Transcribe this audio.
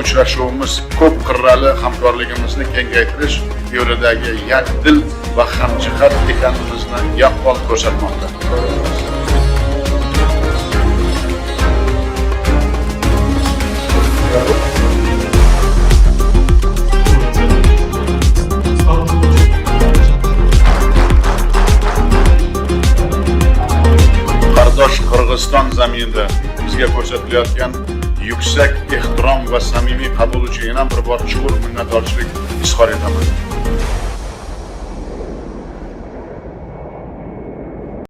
uchrashuvimiz ko'p qirrali hamkorligimizni kengaytirish yo'lidagi yak dil va hamjihat ekanimizni yaqqol ko'rsatmoqda. Qardosh qirg'iziston zaminida bizga ko'rsatilayotgan یکسک احترام و سمیمی قبول چه بر بار چور منت دارچلی اصخاره دامن